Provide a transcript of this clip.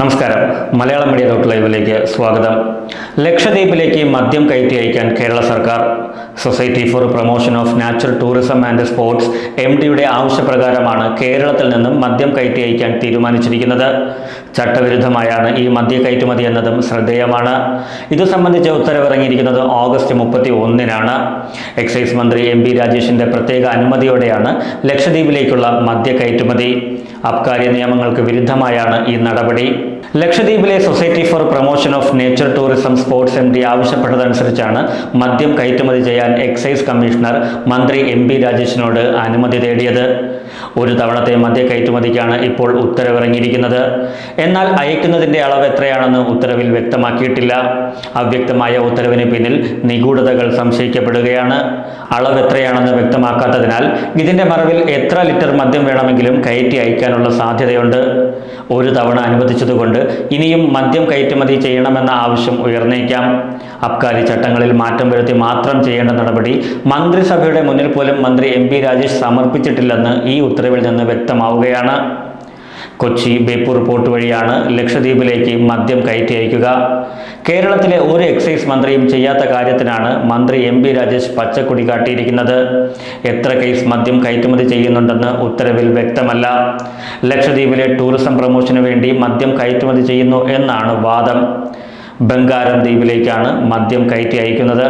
നമസ്കാരം. Malayalam media dot ലൈവിലേക്ക് സ്വാഗതം. ലക്ഷദ്വീപിലേക്ക് മദ്യം കയറ്റി അയക്കാൻ കേരള സർക്കാർ. Society for promotion of natural tourism and sports M ഡിയുടെ ആവശ്യപ്രകാരമാണ് കേരളത്തിൽ നിന്നും മദ്യം കയറ്റി അയക്കാൻ തീരുമാനിച്ചിരിക്കുന്നത്. ചട്ടവിരുദ്ധമായാണ് ഈ മദ്യ കയറ്റുമതി എന്നതും ശ്രദ്ധേയമാണ്. ഇത് സംബന്ധിച്ച ഉത്തരവിറങ്ങിയിരിക്കുന്നത് ഓഗസ്റ്റ് മുപ്പത്തി ഒന്നിനാണ് എക്സൈസ് മന്ത്രി എം പി രാജേഷിന്റെ പ്രത്യേക അനുമതിയോടെയാണ് ലക്ഷദ്വീപിലേക്കുള്ള മദ്യ കയറ്റുമതി. അബ്കാരി നിയമങ്ങൾക്ക് വിരുദ്ധമായാണ് ഈ നടപടി. ലക്ഷദ്വീപിലെ society for promotion of nature tourism sports M D ആവശ്യപ്പെട്ടതനുസരിച്ചാണ് മദ്യം കയറ്റുമതി ചെയ്യാൻ എക്സൈസ് കമ്മീഷണർ മന്ത്രി എം പി രാജേഷിനോട് അനുമതി തേടിയത്. ഒരു തവണത്തെ മദ്യ കയറ്റുമതിക്കാണ് ഇപ്പോൾ ഉത്തരവിറങ്ങിയിരിക്കുന്നത്. എന്നാൽ അയക്കുന്നതിന്റെ അളവ് എത്രയാണെന്ന് ഉത്തരവിൽ വ്യക്തമാക്കിയിട്ടില്ല. അവ്യക്തമായ ഉത്തരവിന് പിന്നിൽ നിഗൂഢതകൾ സംശയിക്കപ്പെടുകയാണ്. അളവ് എത്രയാണെന്ന് വ്യക്തമാക്കാത്തതിനാൽ ഇതിന്റെ മറവിൽ എത്ര ലിറ്റർ മദ്യം വേണമെങ്കിലും കയറ്റി അയക്കാനുള്ള സാധ്യതയുണ്ട്. ഒരു തവണ അനുവദിച്ചതുകൊണ്ട് ഇനിയും മദ്യം കയറ്റുമതി ചെയ്യണമെന്ന ആവശ്യം ഉയർന്നേക്കാം. അബ്കാരി ചട്ടങ്ങളിൽ മാറ്റം വരുത്തി മാത്രം ചെയ്യേണ്ട നടപടി മന്ത്രിസഭയുടെ മുന്നിൽ പോലും മന്ത്രി എം രാജേഷ് സമർപ്പിച്ചിട്ടില്ലെന്ന് ഈ ഉത്തരവിൽ നിന്ന് വ്യക്തമാവുകയാണ്. കൊച്ചി ബേപ്പൂർ പോർട്ട് വഴിയാണ് ലക്ഷദ്വീപിലേക്ക് മദ്യം കയറ്റി അയക്കുക കേരളത്തിലെ ഒരു എക്സൈസ് മന്ത്രിയും ചെയ്യാത്ത കാര്യത്തിനാണ് മന്ത്രി എം പി രാജേഷ് പച്ചക്കൊടി കാട്ടിയിരിക്കുന്നത്. എത്ര കേസ് മദ്യം കയറ്റുമതി ചെയ്യുന്നുണ്ടെന്ന് ഉത്തരവിൽ വ്യക്തമല്ല. ലക്ഷദ്വീപിലെ ടൂറിസം പ്രൊമോഷന് വേണ്ടി മദ്യം കയറ്റുമതി ചെയ്യുന്നു എന്നാണ് വാദം. ബംഗാരം ദ്വീപിലേക്കാണ് മദ്യം കയറ്റി അയക്കുന്നത്.